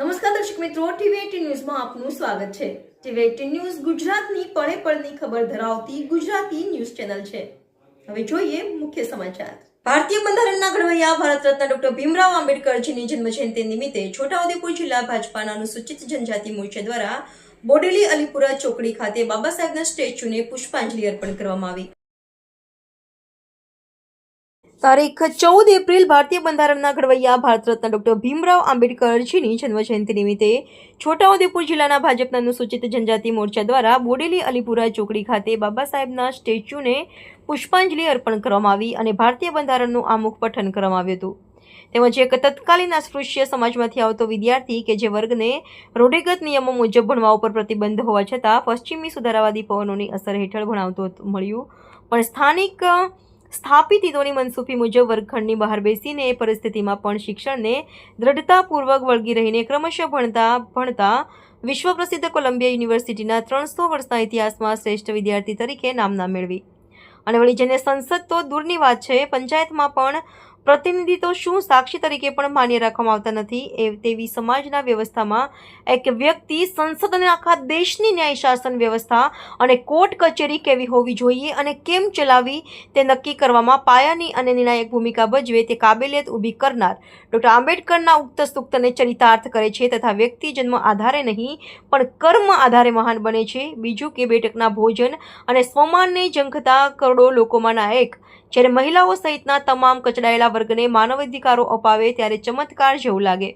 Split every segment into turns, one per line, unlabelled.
નમસ્કાર દર્શક મિત્રો, ટીવી ન્યૂઝમાં આપનું સ્વાગત છે. ટીવી ન્યૂઝ ગુજરાતની પળે પળની ખબર ધરાવતી ગુજરાતી ન્યૂઝ ચેનલ છે. હવે જોઈએ મુખ્ય સમાચાર. ભારતીય બંધારણના ઘડવૈયા ભારત રત્ન ડોક્ટર ભીમરાવ આંબેડકરજીની જન્મજયંતિ નિમિત્તે છોટાઉદેપુર જિલ્લા ભાજપાના અનુસૂચિત જનજાતિ મોરચા દ્વારા બોડેલી અલીપુરા ચોકડી ખાતે બાબા સાહેબના સ્ટેચ્યુને પુષ્પાંજલિ અર્પણ કરવામાં આવી. તારીખ ચૌદ એપ્રિલ ભારતીય બંધારણના ઘડવૈયા ભારત રત્ન ડોક્ટર ભીમરાવ આંબેડકરજીની જન્મજયંતિ નિમિત્તે છોટાઉદેપુર જિલ્લાના ભાજપના અનુસૂચિત જનજાતિ મોરચા દ્વારા બોડેલી અલીપુરા ચોકડી ખાતે બાબા સાહેબના સ્ટેચ્યુને પુષ્પાંજલિ અર્પણ કરવામાં આવી અને ભારતીય બંધારણનું આમુખ પઠન કરવામાં આવ્યું હતું. તેમજ એક તત્કાલીન અસ્પૃશ્ય સમાજમાંથી આવતો વિદ્યાર્થી કે જે વર્ગને રૂઢિગત નિયમો મુજબ ભણવા ઉપર પ્રતિબંધ હોવા છતાં પશ્ચિમી સુધારાવાદી પવનોની અસર હેઠળ ભણાવતો મળ્યું. પણ સ્થાનિક સ્થાપિત હિતોની મનસૂફી મુજબ વર્ગખંડની બહાર બેસીને એ પરિસ્થિતિમાં પણ શિક્ષણને દ્રઢતાપૂર્વક વળગી રહીને ક્રમશઃ ભણતા ભણતા વિશ્વ પ્રસિદ્ધ કોલંબિયા યુનિવર્સિટીના ત્રણસો વર્ષના ઇતિહાસમાં શ્રેષ્ઠ વિદ્યાર્થી તરીકે નામના મેળવી. અને વળી જેને સંસદ તો દૂરની વાત છે, પંચાયતમાં પણ પ્રતિનિધિ તો શું સાક્ષી તરીકે પણ માન્ય રાખવામાં આવતા નથી, એ તેવી સમાજના વ્યવસ્થામાં એક વ્યક્તિ સંસદ અને આખા દેશની ન્યાય શાસન વ્યવસ્થા અને કોર્ટ કચેરી કેવી હોવી જોઈએ અને કેમ ચલાવવી તે નક્કી કરવામાં પાયાની અને નિર્ણાયક ભૂમિકા ભજવે તે કાબેલિયત ઊભી કરનાર ડૉક્ટર આંબેડકરના ઉક્ત સૂક્તને ચરિતાર્થ કરે છે તથા વ્યક્તિ જન્મ આધારે નહીં, પણ કર્મ આધારે મહાન બને છે. બીજું કે બેઠકના ભોજન અને સ્વમાનને ઝંખતા કરોડો લોકોમાંના એક, જ્યારે મહિલાઓ સહિતના તમામ કચડાયેલા વર્ગને માનવ અધિકારો અપાવે ત્યારે ચમત્કાર જેવું લાગે.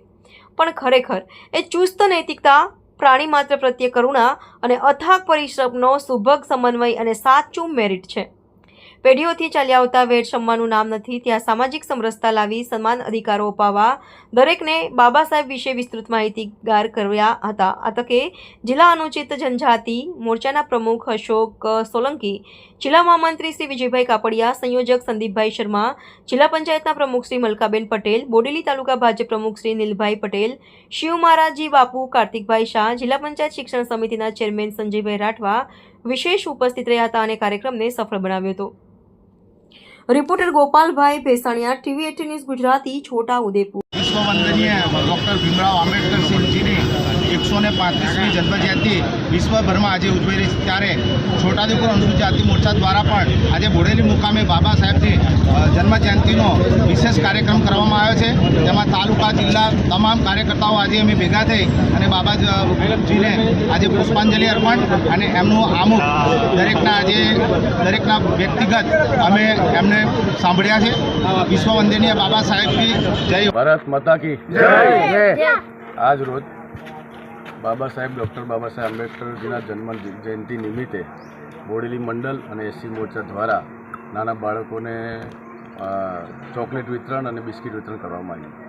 પણ ખરેખર, એ ચુસ્ત નૈતિકતા, પ્રાણી માત્ર પ્રત્યે કરુણા અને અથાગ પરિશ્રમનો સુભગ સમન્વય અને સાચું મેરિટ છે. પેઢીઓથી ચાલ્યા આવતા વેર ક્ષમવાનું નામ નથી. ત્યાં સામાજિક સમરસતા લાવી સમાન અધિકારો અપાવવા દરેકને બાબા સાહેબ વિશે વિસ્તૃત માહિતીગાર કર્યા હતા. આ તકે જિલ્લા અનુચિત જનજાતિ મોરચાના પ્રમુખ અશોક સોલંકી, જિલ્લા મહામંત્રી શ્રી વિજયભાઈ કાપડિયા, સંયોજક સંદીપભાઈ શર્મા, જિલ્લા પંચાયતના પ્રમુખ શ્રી મલકાબેન પટેલ, બોડેલી તાલુકા ભાજપ પ્રમુખ શ્રી નીલભાઈ પટેલ, શિવ મહારાજી બાપુ, કાર્તિકભાઈ શાહ, જિલ્લા પંચાયત શિક્ષણ સમિતિના ચેરમેન સંજયભાઈ રાઠવા વિશેષ ઉપસ્થિત રહ્યા હતા અને કાર્યક્રમને સફળ બનાવ્યો હતો. Reporter Gopalbhai Bhesaniya, TV AT news Gujarati, Chhota Udepur.
વિશ્વ વંદનીય ડોક્ટર ભીમરાવ આંબેડકર સિંહજીની પાંત્રીસમી જન્મજયંતિ વિશ્વભરમાં આજે ઉજવાઈ રહી છે. ત્યારે છોટાઉદેપુર અનુસૂચિત જાતિ મોરચા દ્વારા પણ આજે બોડેલી મુકામે બાબા સાહેબની જન્મ જન્મજયંતિનો વિશેષ કાર્યક્રમ કરવામાં આવ્યો છે. તેમાં તાલુકા જિલ્લા તમામ કાર્યકર્તાઓ આજે અમે ભેગા થઈ અને બાબાજીને આજે પુષ્પાંજલિ અર્પણ અને એમનું આમુખ દરેકના આજે દરેકના વ્યક્તિગત અમે એમને સાંભળ્યા છે. વિશ્વ વંદનીય બાબા સાહેબની જય.
ભારત માતા કી જય. આજ રોજ બાબા સાહેબ, ડૉક્ટર બાબા સાહેબ આંબેડકરજીના જન્મ જયંતિ નિમિત્તે બોડેલી મંડળ અને એસસી મોરચા દ્વારા નાના બાળકોને ચોકલેટ વિતરણ અને બિસ્કિટ વિતરણ કરવામાં આવ્યું.